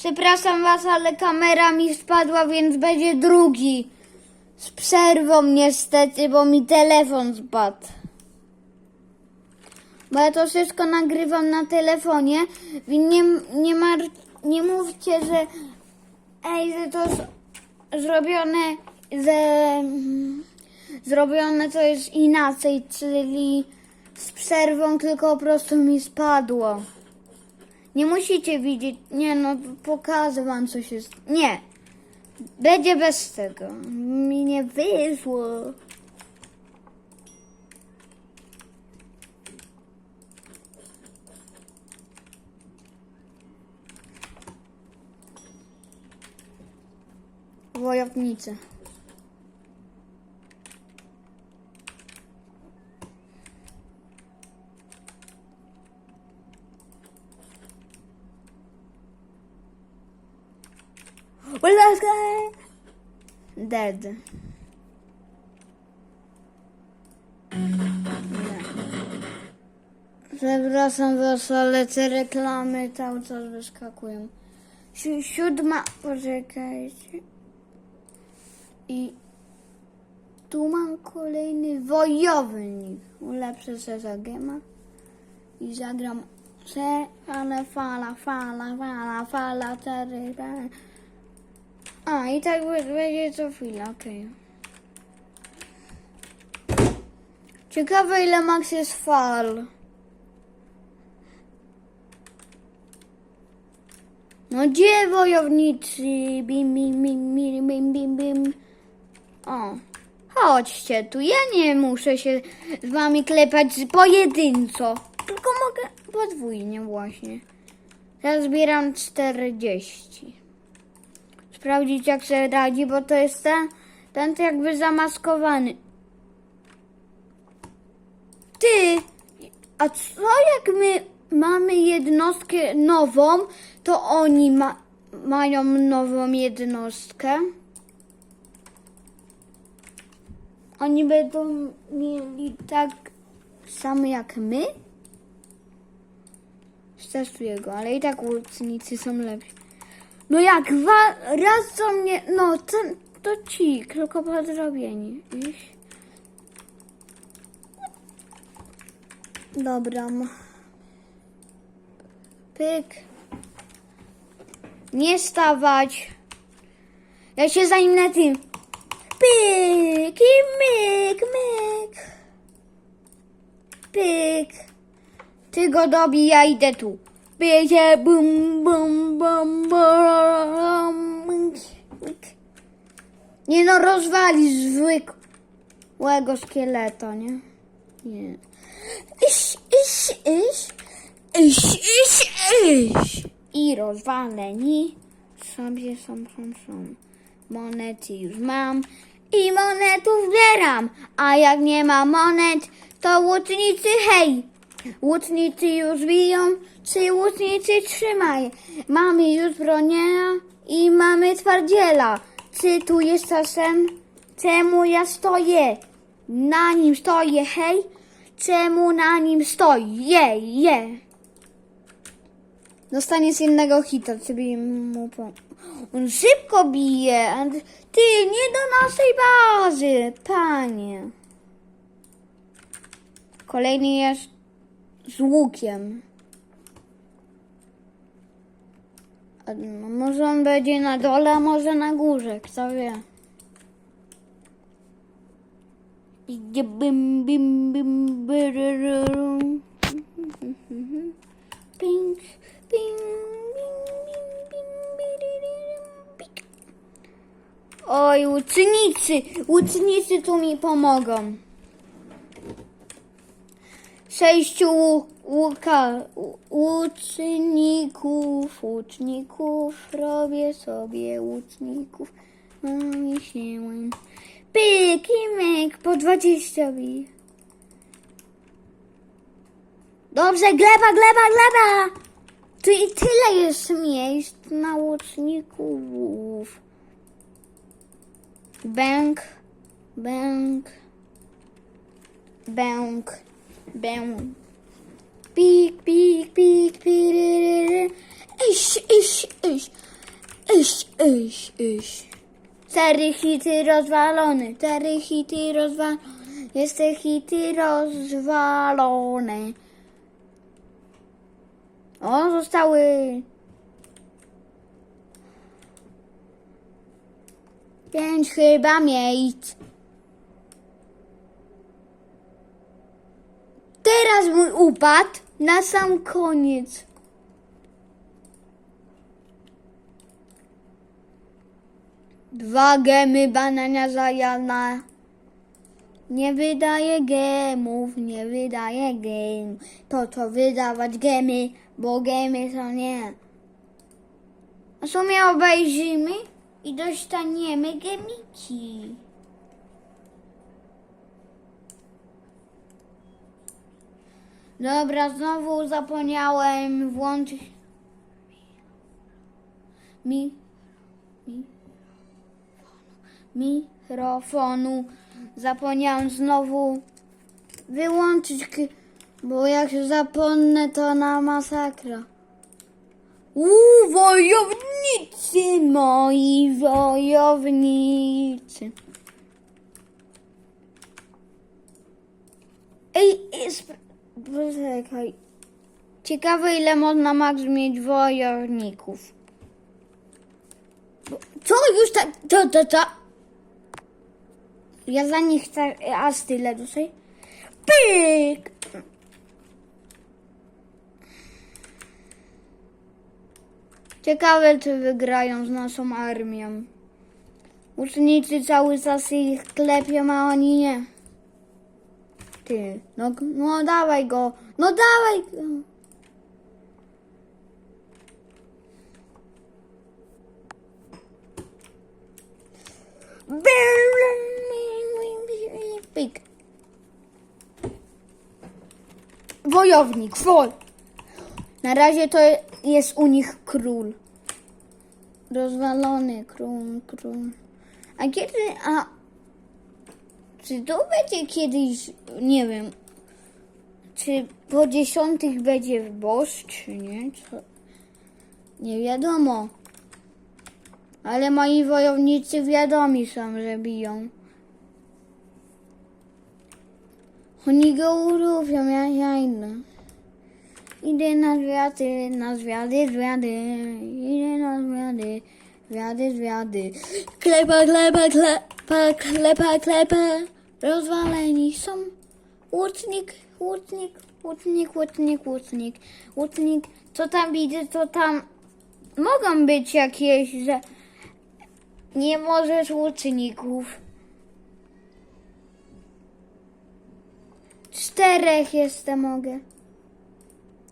Przepraszam was, ale kamera mi spadła, więc będzie drugi. Z przerwą niestety, bo mi telefon spadł. Bo ja to wszystko nagrywam na telefonie, więc nie, nie, mar, nie mówcie, że ej, że to zrobione, że zrobione to jest inaczej, czyli z przerwą, tylko po prostu mi spadło. Nie musicie widzieć, nie no, pokażę wam co się, nie. Będzie bez tego. Mi nie wyszło. Wojownicy. Dead. Przepraszam was, ale te reklamy cały czas wyskakują. Si- siódma, poczekajcie. I tu mam kolejny wojownik. Ulepszę się za gema. I zagram se, fala, fala, fala, fala, fala, tary. A, i tak będzie co chwilę, okej. Ciekawe ile max jest fal. No gdzie wojownicy? Bim, bim, bim, bim, bim, bim, bim. O, chodźcie tu. Ja nie muszę się z wami klepać pojedynczo. Tylko mogę podwójnie właśnie. Ja zbieram 40. Sprawdzić jak sobie radzi, bo to jest ten, ten jakby zamaskowany. Ty, a co jak my mamy jednostkę nową, to oni ma, mają nową jednostkę? Oni będą mieli tak samo jak my? Stestuję go, ale i tak łucznicy są lepsi. No jak wa- raz co mnie, no to, to ci, tylko podrobieni. Iś. Dobra. Pyk. Nie stawać. Ja się zajmę tym. Pyk i myk, myk. Pyk. Ty go dobij, ja idę tu. Pycie, bum, bum, bum, bum. Nie no, rozwalisz zwykłego szkieleta, nie? Nie. Iś, iś, iś. Iś, iś, iś. I rozwaleni sobie są, są, są. Monety już mam i monetów zbieram. A jak nie ma monet, to łucznicy hej. Łucznicy już biją, czy łucznicy trzymaj. Mamy już bronię i mamy twardziela. Czy tu jest czasem? Czemu ja stoję? Na nim stoję, hej. Czemu na nim stoi? Je. Dostanie z innego hita, czyli mu po... On szybko bije. Ty, nie do naszej bazy, panie. Kolejny jest z łukiem. No, może on będzie na dole, a może na górze, kto wie. Idzie bim bim bim byryryrum. Ping, ping, bing, bing, bing, byryryrum, pik. Oj, łucznicy, łucznicy tu mi pomogą. Sześciu łu- łuka, łuczników, robię sobie łuczników. Mam się Pyk i myk, po dwadzieścia bij. Dobrze, gleba, gleba, gleba! Tu i tyle jest miejsc na łuczników. Bęk, bęk, bęk, bęk. Pik, pik, pik, piryryry. Iś, iś, iś. Iść, iść, iść. Cztery hity rozwalone, cztery hity rozwalone. Jest te hity rozwalone. O, zostały. Pięć chyba miejsc. Teraz mój upadł na sam koniec. Dwa gemy banania zajana. Nie wydaje gemów, nie wydaje gemów. To co wydawać gemy, bo gemy są nie. A w sumie obejrzymy i dostaniemy gemiki. Dobra, znowu zapomniałem włączyć mi, mi, mikrofonu. Zapomniałem znowu wyłączyć, bo jak się zapomnę, to na masakra. Uuu, wojownicy moi, wojownicy. Ej, jest... Poczekaj. Ciekawe, ile można max mieć wojowników. Co już tak... To, to, to. Ja za nich chcę aż tyle dosyć. Pyk! Ciekawe, czy wygrają z naszą armią. Ucznicy cały czas ich klepią, a oni nie. Ty, no, no dawaj go, no dawaj go. Pyk. Wojownik, woj. Na razie to jest u nich król. Rozwalony król, król. A kiedy, a czy to będzie kiedyś, nie wiem, czy po dziesiątych będzie boss, czy nie? Co? Nie wiadomo. Ale moi wojownicy wiadomi są, że biją. Oni go urufią, ja, ja idę. Idę na zwiady, na zwiady, zwiady. Idę na zwiady, zwiady, zwiady. Klepa, klepa, klepa, klepa, klepa. Rozwaleni są. Łucznik, łucznik, łucznik, łucznik, łucznik, łucznik. Co tam widzę, to tam mogą być jakieś, że nie możesz łuczników. Czterech jestem mogę.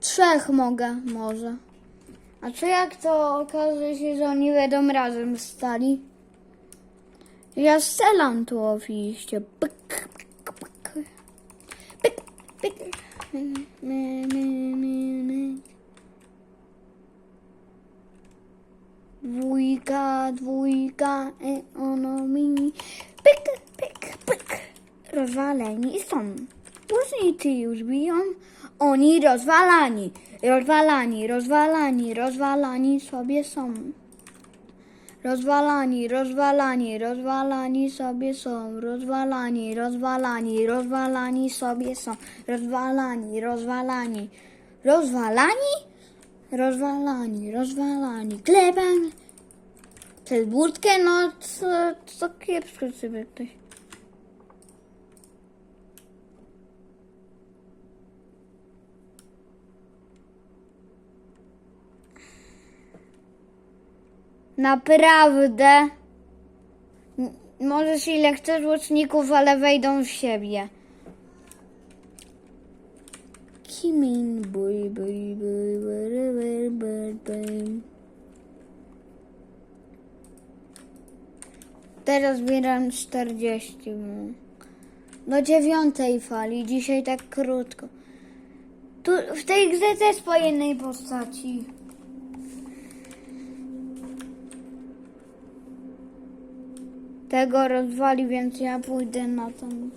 Trzech mogę, może. A co jak to okaże się, że oni będą razem stali? Ja strzelam tu oczywiście. Pyk, pyk, pyk. Pyk, pyk. My, my, my, my. Dwójka, dwójka, e, ono mi. Pyk, pyk, pyk. Rozwaleni są. Łucznicy już biją. Oni rozwalani, rozwalani, rozwalani, rozwalani sobie są. Rozwalani, rozwalani, rozwalani sobie są. Rozwalani, rozwalani, rozwalani sobie są. Rozwalani, rozwalani, rozwalani, rozwalani, rozwalani. Klebem. Przez budkę, no co, co kiepsko sobie ktoś. Naprawdę. Możesz ile chcesz łuczników, ale wejdą w siebie. Kimin, buj, buj, buj, buj, buj, buj. Teraz zbieram 40. mu. Do dziewiątej fali. Dzisiaj tak krótko. Tu w tej grze też po jednej postaci. Tego rozwali, więc ja pójdę na ten.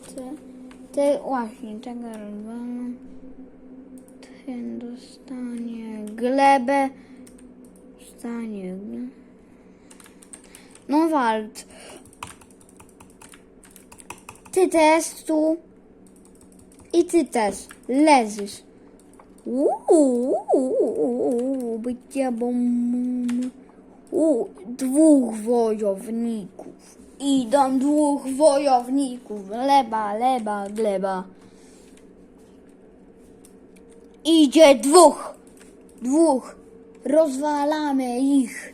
Te, właśnie, tego rozwalam. Ten dostanie glebę. Dostanie glebę. No walt. Ty też tu. I ty też. Leżysz. Uuu, bycie bom. U, dwóch wojowników. Idą dwóch wojowników. Leba, leba, gleba. Idzie dwóch. Dwóch. Rozwalamy ich.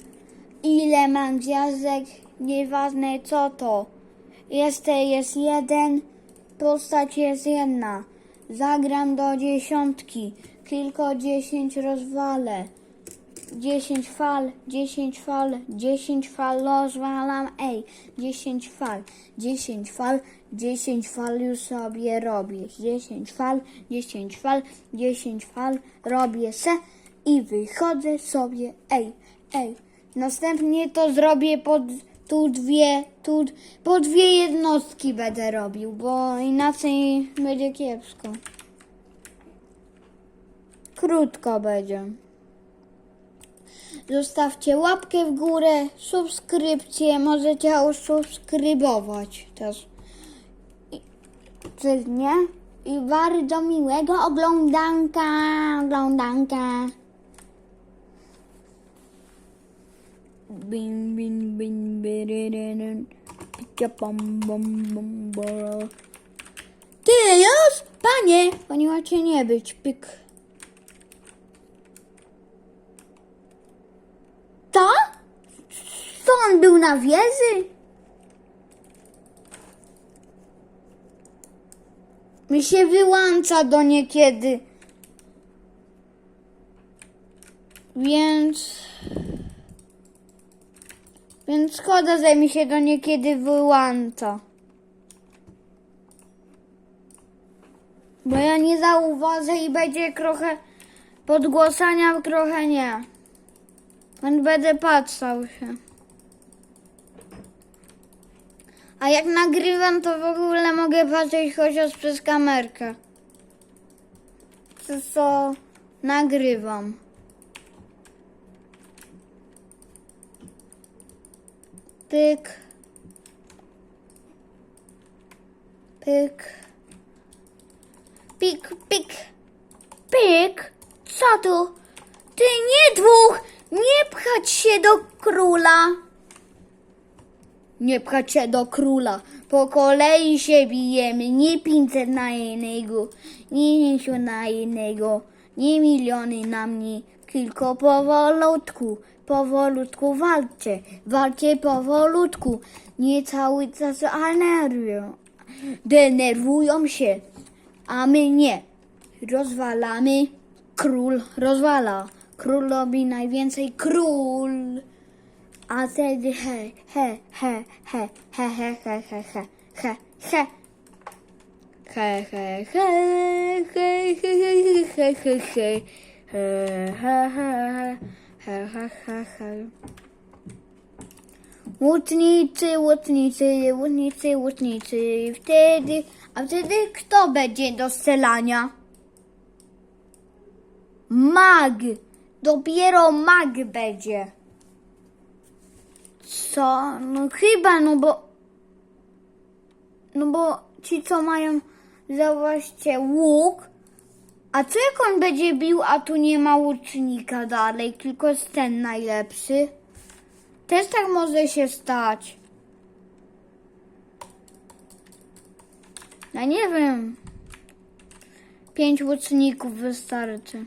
Ile mam gwiazdek, nieważne co to. Jeszcze jest jeden, postać jest jedna. Zagram do dziesiątki, tylko dziesięć rozwalę. Dziesięć fal, dziesięć fal, dziesięć fal rozwalam, ej, dziesięć fal, dziesięć fal, dziesięć fal już sobie robię. Dziesięć fal, dziesięć fal, dziesięć fal robię se i wychodzę sobie, ej, ej. Następnie to zrobię pod tu dwie, tu po dwie jednostki będę robił, bo inaczej będzie kiepsko. Krótko będzie. Zostawcie łapkę w górę, subskrypcję, możecie usubskrybować też. I- Czy nie? I bardzo miłego oglądanka, oglądanka. Bing, bing, bing, boro. Ty już? Panie! Panie macie nie być, pyk. To? Co on był na wieży? Mi się wyłącza do niekiedy. Więc... Więc szkoda, że mi się do niekiedy wyłącza. Bo ja nie zauważę i będzie trochę podgłosania, trochę nie. Więc będę patrzał się. A jak nagrywam, to w ogóle mogę patrzeć chociaż przez kamerkę. Przez co nagrywam. Pyk. Pyk. Pik, pik. Pyk. Co tu? Ty nie dwóch! Nie pchać się do króla! Nie pchać się do króla. Po kolei się bijemy. Nie 500 na jednego, nie 10 na jednego, nie miliony na mnie, tylko powolutku. Powolutku walczę. Walczę powolutku. Nie cały czas energią. Denerwują się, a my nie. Rozwalamy. Król rozwala. Król robi najwięcej król. A wtedy he, he, he, he, he, he, he, he, he, he, he. He, he, he, he, he, he, he, he, he. He, he, he, he, he, he, he. Łutnicy, łutnicy, łutnicy, łutnicy. Wtedy, a wtedy kto będzie do strzelania? Mag. Dopiero mag będzie. Co? No chyba, no bo... No bo ci, co mają, zauważcie, łuk, a co jak on będzie bił, a tu nie ma łucznika dalej, tylko jest ten najlepszy? Też tak może się stać. Ja nie wiem. Pięć łuczników wystarczy.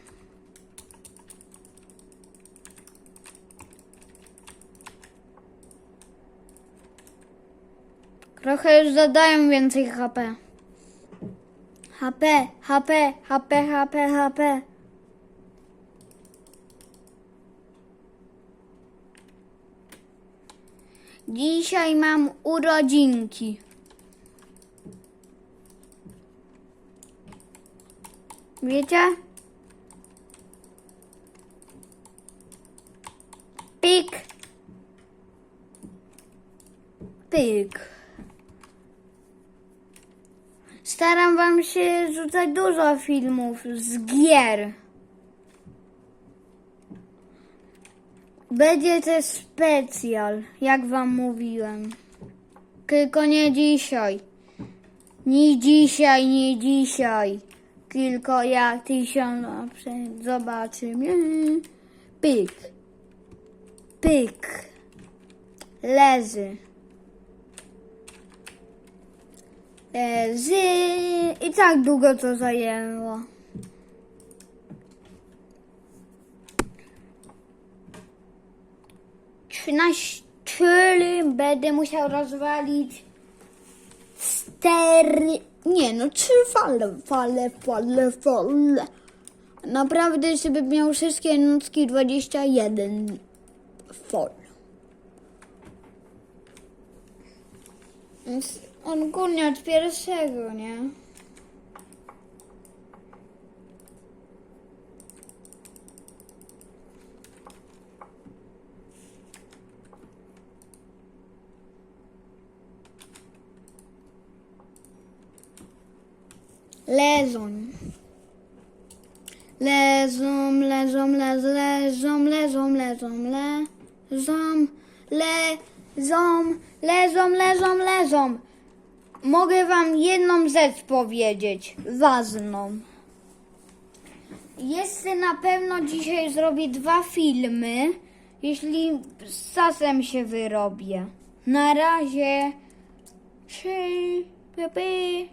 Trochę już zadają więcej HP. HP, HP, HP, HP, HP. Dzisiaj mam urodzinki. Wiecie? Pik. Pyk. Staram wam się rzucać dużo filmów z gier. Będzie też specjal, jak wam mówiłem. Tylko nie dzisiaj. Nie dzisiaj, nie dzisiaj. Tylko jak tysiąc zobaczymy. Pyk. Pyk. Leży. Leży. I tak długo to zajęło. Trzynaście, czyli będę musiał rozwalić cztery, nie no, trzy fale, fale, fale, fale. Naprawdę, żeby miał wszystkie nocki 21 fal. Więc on górnie od pierwszego, nie? Lezą. Lezą, lezą, lezą, lezą, lezą, lezą, lezą, lezą, lezą, lezą, lezą. Mogę wam jedną rzecz powiedzieć, ważną. Jeszcze na pewno dzisiaj zrobię dwa filmy, jeśli z czasem się wyrobię. Na razie. Trzy, py.